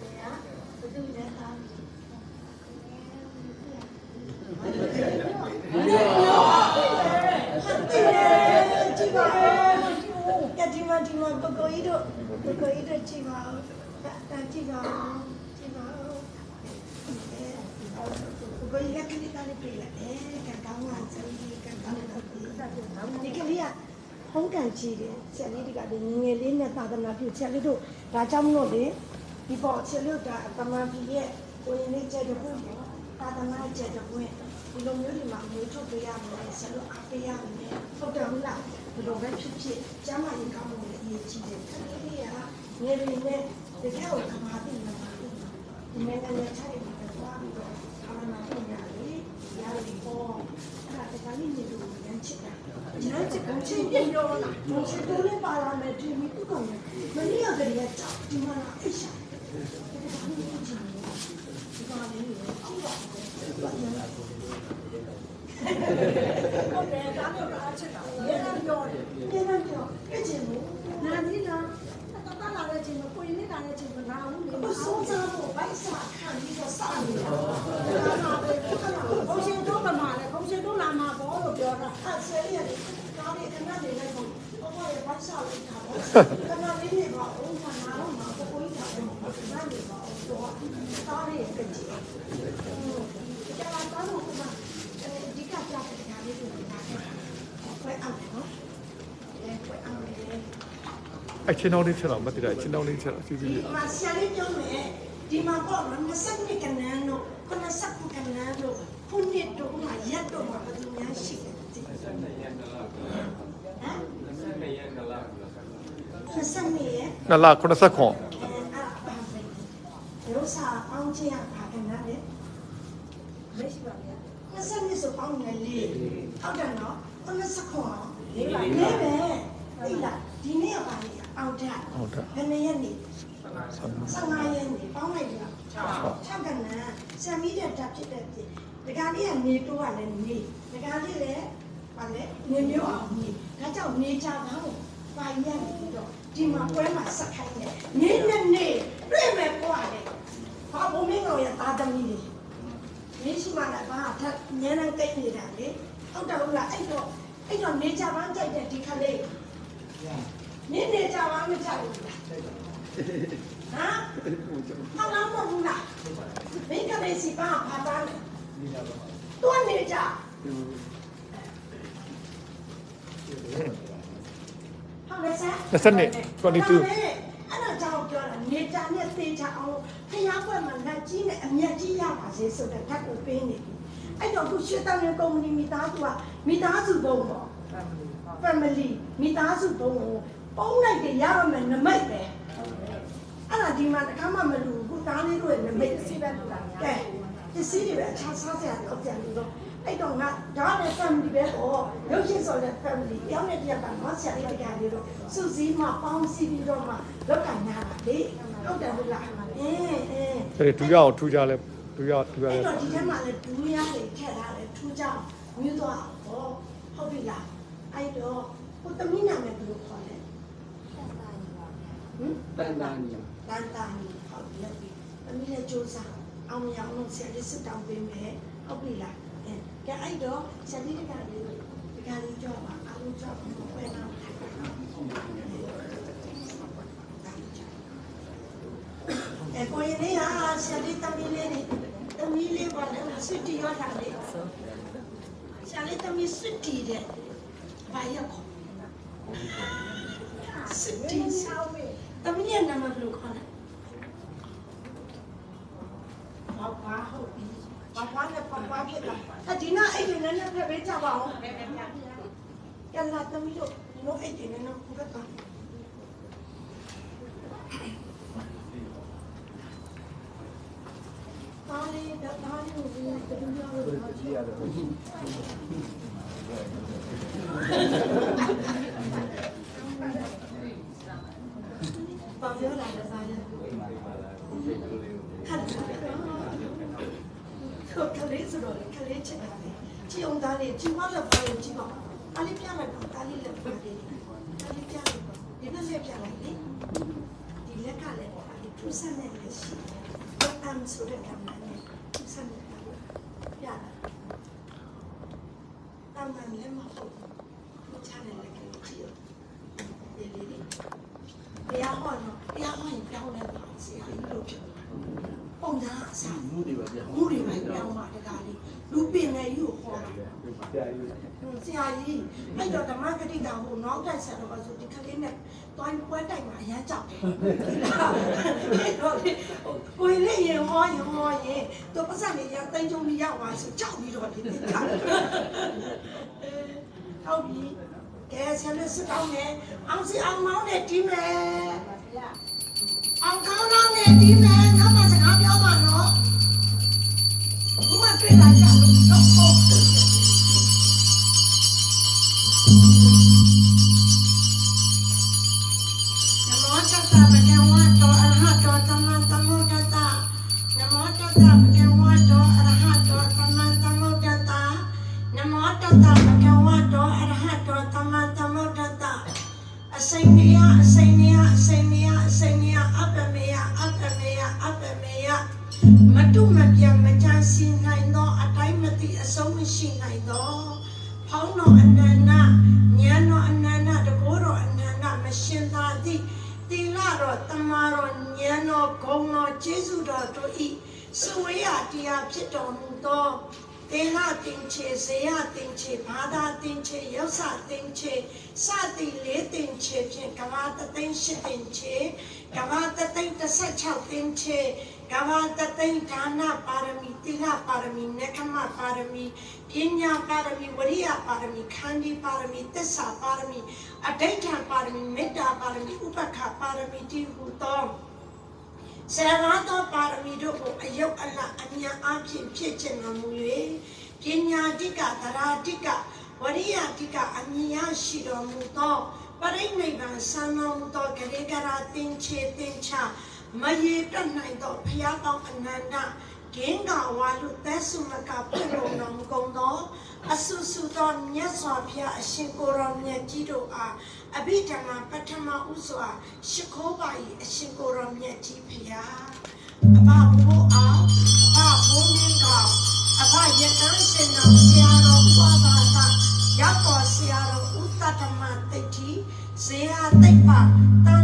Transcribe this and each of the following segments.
မေကဘသူလဲသားကြည့်ပါကတိမဒီမကိုကိုကြီးတို့ကိုကိုကြီးတို့ကြည့်ပါဦးတာကြည့်ပါဦးကြည့်ပါဦးကိုကိုကြီးကခဏခဏပြေးလာတယ်ကကောင်းလာစမ်းကကောင်းလာဒီကလေးကဟုံးကန်ကြည့်တယ်ဆက်လေးဒီကဒီငယ်လေးနဲ့သာသနာပြုချက်လေးတို့ဒါကြောင့်မလို့လေ ဒီပေါ်ချက်လို့ဒါတမန်ကြီးရဲ့ကိုရင်လေးချက်တခုပေါ့သာသနာချက်တခုဒီလိုမျိုးဒီမှာမွေးထုတ်ပေးရမယ်ဆက်လို့အားပေးရမယ်ဟုတ်တယ်ဟုတ်လားဘယ်လိုပဲဖြစ်ဖြစ်ကျမ်းမာရေးကောင်းမှုလည်းအရေးကြီးတယ်ခလေးလေးကငယ်လေးနဲ့တကယ်ကိုကမာတိမှာပါဒီမဲ့နဲ့ချိုက်မှာသွားပြီးတော့အာမနာပညာလေးရတယ်ပေါ့အဲ့ဒါတကယ်လေးနေလို့ရမ်းချစ်တာရမ်းချစ်ကုန်ချင်းပြရောလားဘုံချစ်တို့လေးပါလာမယ်ဒီမိသူကောင်မနေ့ကတည်းကကြောက်ဒီမှာအိတ်ရှာဒီကောင်လေးကိုကြည့်ပါ ဟုတ်တယ်ဒါတော့အားချက်တာရေနံပြောတယ်ရေနံပြောပြည့်ချင်ဘူးနာဒီလားတတလာတဲ့ချိန်မှာကိုရင်နေတာတဲ့ချိန်မှာငါဘူးလေမစိုးစားဖို့ဗိုက်စာခံပြီးတော့စောင့်နေတာဒါမှပဲဘုရားရှင်တို့ကမှလည်းဘုရားတို့လာမှာဘောလို့ပြောတာအဲ့ဆယ်ရက်ကားလေးခဏနေလိုက်ပေါ့ဘဘရဲ့ဗိုက်စာလေးထားတော့ခဏလေးနေပါဦးမနာတော့မှာကိုကိုကြီးထားတယ်ခဏနေပါဦးတော့ကားလေးကကြည့်ကြာလာတော့ကမှဒီကပြတဲ့ကားလေးကိုနားခဲ့ခွဲအောင်နော်ခွဲအောင်လေ အချင်းတော်လေးချက်တော့မတည်တာချင်းတော်လေးချက်တော့စီစီဒီမှာဆရာလေးပြောမယ်ဒီမှာပေါ့နော်22ကနန်းတို့89ကနန်းတို့ခုနှစ်တို့မှာရက်တို့မှာဘယ်သူများရှိတယ်သိဟမ်22ရက်နှစ်လ89အဲ့ဒါပါပဲရောစာပေါင်းချင်ရပါကနန်းလေမရှိပါဘူး22ဆိုပေါင်းနေလေဟုတ်တယ်နော်89လေးပါလေးပဲဟိလားဒီနေ့ကပါလေ အောက်တက်ဟုတ်တယ်ဘယ်နှစ်ရက်နေဆမ်15ရက်နေပေါင်းလိုက်တာ6 6ကနန်းဆံမီးတဲ့ဓာတ်ဖြစ်တဲ့ပြင်ဒီကနေ့ကနေတိုးကလည်းနေဒီကနေ့လည်းပါလေနေမျိုးအောင်နေဒါကြောင့်နေကြပါဦးပိုင်ရက်ပြီးတော့ဒီမှာပွဲမှာဆက်ခိုင်းတယ်နေနဲ့နေတွေ့မဲ့ပွားတယ်ဘာဘုံမင်းကောင်ရဲ့သားသမီးတွေမရှိမှလည်းဘာထက်ညနေကိတ်နေတာလေဟုတ်တယ်ဟုတ်လားအဲ့တော့အဲ့တော့နေကြပန်းကြိုက်တဲ့ဒီခလေး နေနေကြပန်းမကြိုက်ဘူးလားဟမ်ဟောင်းမဟုတ်လားမင်းကလေးစီပါဖာတာတွန်းနေကြဟုတ်လဲဆရာ20နှစ်22အဲ့ဒါကြောင့်ပြောတာနေကြနဲ့သေချာအောင်ဖျားကွက်မှာလက်ကြီးနဲ့အမျက်ကြီးရပါစေဆိုတဲ့ဓာတ်ကိုပေးနေပြီအဲ့တော့ခုရှစ်တောင်ရကုမ္ပဏီမိသားစုကမိသားစုဘုံပေါ့ family မိသားစုဘုံကို ပုံလိုက်တယ်ရရမယ်နမိတ်ပဲအဲ့ဒါဒီမှာတစ်ခါမှမလူဘူးခုသားလေးတို့ရဲ့နမိတ်စီးပဲတူတာကဲပစ္စည်းတွေပဲအခြားစားစရာတော့ပြန်ပြီးတော့အဲ့တော့ငါဒါနဲ့ family ပဲဟောရုပ်ရှင်ဆိုတဲ့ family တယောက်နဲ့တယောက်ကငါဆရာလေးတရားလေးတို့စုစည်းမှပေါင်းစည်းပြီးတော့မှလောက်ကညာတာလေဟုတ်တယ်ဟုတ်လားအင်းအင်းဒါတွေထူကြအောင်ထူကြလဲထူကြထူကြလဲအဲ့တော့ဒီထဲမှာလည်းဒူးရလေးထည့်ထားတယ်ထူးကြအောင်မြူးသွားဟောဟုတ်ပြီလားအဲ့တော့ဟိုတမီးနာမည်ဘယ်လိုခေါ်လဲ ဟင်တန်တန်ကြီးတန်တာနီဟောက်လက်ပြီးအမိလည်းစူးစမ်းအောင်ရအောင်လို့ဆရာလေးစစ်တောင်းပေးမယ်ဟုတ်ပြီလားအဲကဲအဲ့တော့ဆရာလေးတကလေးတကလေးကြောက်ပါအားလုံးကြောက်ပါဘယ်တော့အဲကိုရင်လေးဟာဆရာလေးတ မီးလေးနေတမီးလေးပါလေစစ်တီရောလာလေဆရာလေးတမီးစစ်တီတဲ့ဘာရောက်ခေါ်စစ်တီဆောင်းမေတမီးရဲ့နာမဘယ်လိုခေါ်လဲဘာဘာဟုတ်ပြီဘာဘာနဲ့ဘာဘာဖြစ်တာအဒီနာအဲ့ဒီနဲ့နဲ့ပြပေးကြပါအောင်ကလာသမီးတို့နို့အဲ့ဒီနဲ့နဲ့ဘုရားကပါလေဒါပါလေကိုဒီတူရလို့ကြည့်ရတယ်ဘာ ပြောလာလဲစားလဲဟုတ်ကလေးဆိုတော့ကလေးချစ်တာလေကြည်အောင်သားလေးကြည်မလက်ပါလို့ကြည်ပါအားလေးပြလိုက်ပါအားလေးလက်ပါလေးအားလေးပြလိုက်ပါဒီနေ့လက်ပြလိုက်လေဒီလက်ကလည်းအားလေးထသူဆက်နေလေရှိတယ်အမ်ဆိုတဲ့ကံနဲ့သူဆက်နေတာပြတာတမ်းမှလည်းမဟုတ်ဘူးချတယ်လည်းကြည့်ရဒီလေးလေးတရားဟောတော့တရားဟောရင်ပြောင်းလဲပါဆရာကြီးလို့ပြောပုံ သားအစားမှုတွေပဲပြောင်းမှုတွေပဲပြောင်းပါတကားလေးလူပင်လည်းယူခေါ်တာဆရာကြီးဆရာကြီးအဲ့တော့ဓမ္မဂတိကဟိုနောက်တိုက်ဆက်တော့ဆိုဒီကလေးနဲ့တွိုင်းပွဲတိုက်မှာအရမ်းကြောက်တယ်အဲ့တော့ကိုယ်လေးရင်ဟောရင်ဟောရင်တော့ပတ်စံလေးရတိုင်းကြုံပြီးရောက်သွားဆိုကြောက်ပြီးတော့ဒီတိတာဟုတ်ပြီကဲဆရာလေးစစ်တောင်းနေအောင်စီအောင်မောင်းနဲ့တီးမယ်အောင်ကောင်းကောင်းနဲ့တီးမယ်နောက်မှ တုမပြတ်မချမ်းစီနိုင်သောအတိုင်းမသိအဆုံးမရှိနိုင်သောဖောင်းတော်အနန္တဉာဏ်တော်အနန္တတကောတော်အနန္တမရှင်သာသည့်သီလတော်တမာတော်ဉာဏ်တော်ဂုဏ်တော်ကျေးဇူးတော်တို့ဤစဝေယတရားဖြစ်တော်မူသောတေလတင်ချေဇေယတင်ချေဘာသာတင်ချေယောဆတင်ချေစသည်လေးတင်ချေဖြင့်ကဘာတသိန်းရှိတင်ချေကဘာတသိန်း16တင်ချေ ကဘာတသိန်းဒါနပါရမီတိလပါရမီနေကမပါရမီပညာပါရမီဝရိယပါရမီခန္ဒီပါရမီသစ္စာပါရမီအဋိဋ္ဌာပါရမီမေတ္တာပါရမီဥပက္ခပါရမီတိဟုသောဆရဝါသောပါရမီတို့ကိုအယုတ်အလအညာအဖြစ်ဖြစ်ခြင်းတော်မူ၍ပညာတိကသရာတိကဝရိယတိကအမြင်ရရှိတော်မူသောပရိနိဗ္ဗာန်ဆံတော်မူသောဂရေကရာတင်ချေတင်ချ မရေတွက်နိုင်သောဖျားပေါင်းအနန္တဂင်္ဂဝါလူသက်စုမကပြည့်လုံးတော်မူကုန်သောအဆုစုသောမြတ်စွာဘုရားအရှင်ကိုရောမြတ်ကြီးတို့အားအဘိဓမ္မာပထမဥစွာရှ िख ိုးပါ၏အရှင်ကိုရောမြတ်ကြီးဘုရားအဘဘိုးအောင်အဘဘိုးမင်းကောင်အဘရတန်းစင်တော်ဆရာတော်ဘွားပါသာရောက်တော်ဆရာတော်ဥတ္တမတိတ်ကြီးဇေယသိပ္ပတန်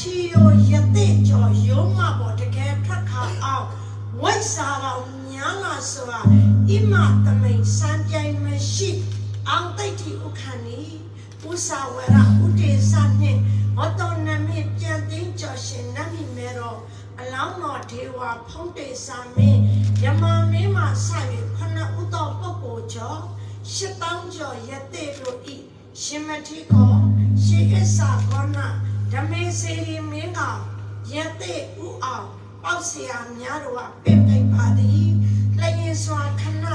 ကြိုက်ထီယောယသိကျော်ရုံးမပေါ်တကယ်ထွက်ခါအောင်ဝိစာတော်ညာလာဆိုတာဣမတမိန်စံပြိုင်မရှိအောင်တိတ်တီဥခဏီဥစာဝရဥတေသနှင့်ဟောတော်နမိပြန်သိမ်းကျော်ရှင်နမိမေတော်အလောင်းတော်ဒေဝဖုံးတေစာမင်းယမမင်းမှဆ၍ခဏဥတော်ပုဂ္ဂိုလ်ကျော်ရှစ်တောင်းကျော်ယသိတို့ဤရှင်မတိကောရှင်အစ္စာကောနာ ဓမင်းစီရီမင်းကောင်ရတဲ့ဥအောင်ပေါက်ဆရာများတို့ကပြင့်ပိတ်ပါသည်လျင်စွာခဏ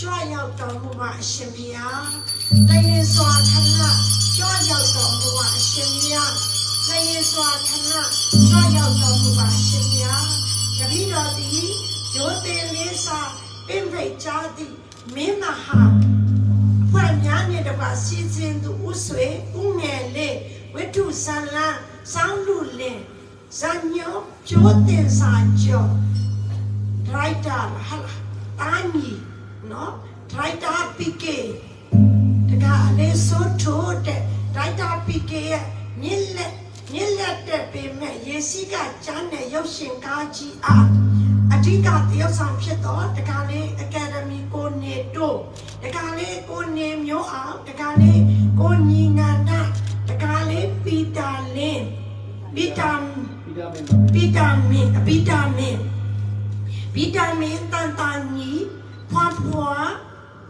ကြွရောက်တော်မူပါအရှင်ဘုရားလျင်စွာခဏကြွရောက်တော်မူပါအရှင်ဘုရားလျင်စွာခဏကြွရောက်တော်မူပါအရှင်ဘုရားတပိတော်သည်ဂျိုးတင်လေးစာပြင့်ပိတ်ကြသည့်မင်းမဟာဖွဲ့များနဲ့တကွာစီစဉ်သူဥဆွေဥငယ်လေး ဝိတုဇန်လန်းစောင်းလူလင်ဇန်ညောကျိုးတင်စာကျော်ဒရိုက်တာဟာလာတာနီနော်ဒရိုက်တာပီကေတကအလေးစိုးထိုးတဲ့ဒိုက်တာပီကေရဲ့မြစ်လက်မြစ်လက်တဲ့ပေမဲ့ယေစီကကျမ်းတဲ့ရုပ်ရှင်ကားကြီးအားအဓိကတရုပ်ဆောင်ဖြစ်တော့တကလေးအကယ်ဒမီကိုနေတို့တကလေးကိုနေမျိုးအောင်တကလေးကိုညီနန္ဒတက လေးပီတာလင်းပီတာပြီးတာမင်းဗီတာမင်ဗီတာမင်ဗီတာမင်တန်တန်ကြီးဖွားဖွား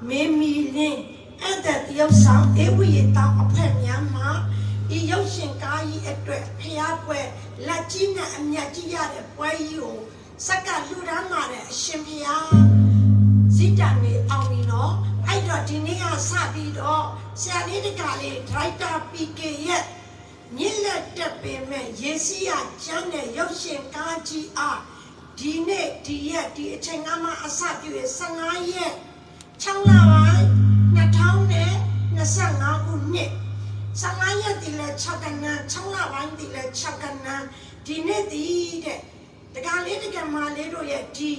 မေမီလင်းအဲ့တဲ့တရုပ်ဆောင်အေဝိယတောင်အဖက်များမှာဒီရုပ်ရှင်ကားကြီးအတွက်ဖျားပွဲလက်ကြီးနဲ့အမျက်ကြီးရတဲ့ပွဲကြီးကိုစက္ကလူရမ်းလာတဲ့အရှင်ဖျားဇိတံနေအောင်ပြီနော်အဲ့တော့ဒီနေ့ကစပြီးတော့ဆရာလေးတကလေးဒရိုက်တာပီကေရဲ့ မြင့်လက်တက်ပေမဲ့ယေစီယကျမ်းတဲ့ရုပ်ရှင်ကားကြီးအားဒီနေ့ဒီရက်ဒီအချိန်ကမှအစပြုရ15ရက်6လပိုင်း2025ခုနှစ်15ရက်ဒီလဲ6ကနန်း6လပိုင်းဒီလဲ6ကနန်းဒီနေ့ဒီတဲ့တကလေးတကမာလေးတို့ရဲ့ဒီ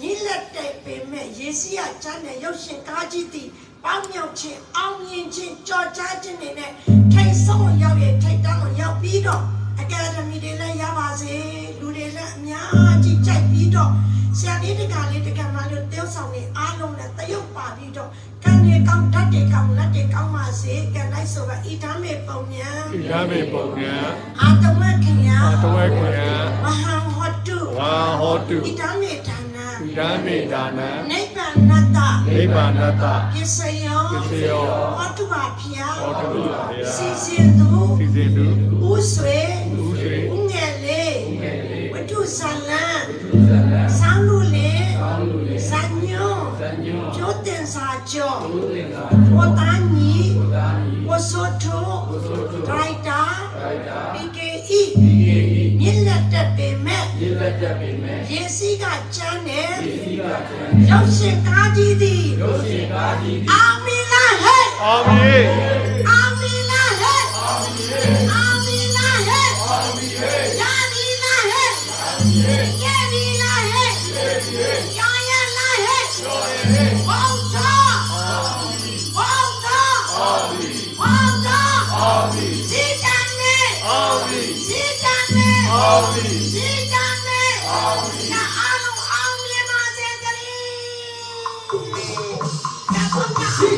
မြင့်လက်တက်ပေမဲ့ယေစီယကျမ်းတဲ့ရုပ်ရှင်ကားကြီးသည်ပေါင်းမြောက်ခြင်းအောင်မြင်ခြင်းကြော်ကြားခြင်းတွေနဲ့ထိတ်ဆုံးရောက်ရဲ့ထိတ်တန်းကိုရောက် ပြီးတော့အကယ်ဒမီတွေလည်းရပါစေလူတွေလည်းအများကြီးကြိုက်ပြီးတော့ဆရာလေးတကလေးတကမာလေးတယောက်ဆောင်နေအားလုံးနဲ့တရုပ်ပါပြီးတော့ကံတွေကောင်းဓာတ်တွေကောင်းလက်တွေကောင်းပါစေကံလိုက်ဆိုကဣဒမေပုံညာဣဒမေပုံညာအာတမခင်ယာအာတဝေခွေယမဟာဟောတုဝါဟောတုဣဒမေဒါနာဣဒမေဒါနံနိဗ္ဗာန်နတ္တနိဗ္ဗာနတပစ္စယောပစ္စယောဟောတုပါဖျားဟောတုပါဖျားစီစဉ်သူစီစဉ်သူဥ ဆွေဥဆွေဥငယ်လေးဝတ္ထုဇလံဆောင်းလူလေးဇာညွန်းကျိုးတင်စာကျော်ဝတ္တညီဝဆိုထုဒရိုက်တာ PKE မြင့်လက်တက်ပေမဲ့ဒီလက်တက်ပေမဲ့ယေစီကကျမ်းတယ်ဒီကကျန်ရောက်ရှင်ကားကြီးသည်ရုပ်ရှင်ကားကြီးဒီအာမင်လားဟဲ့အာမင် She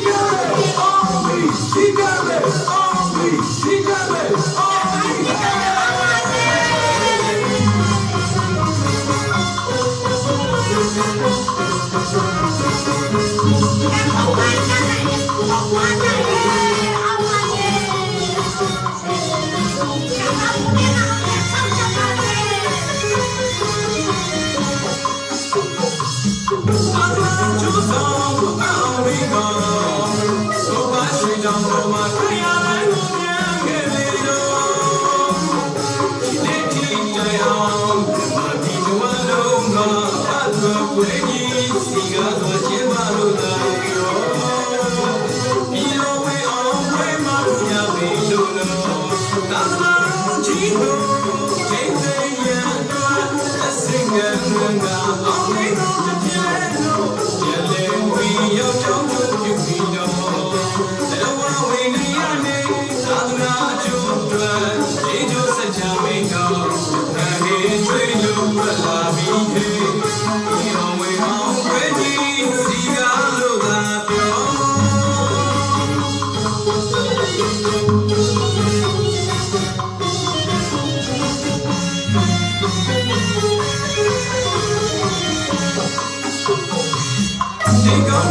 got it, all me, she got it, all me. ဒီကော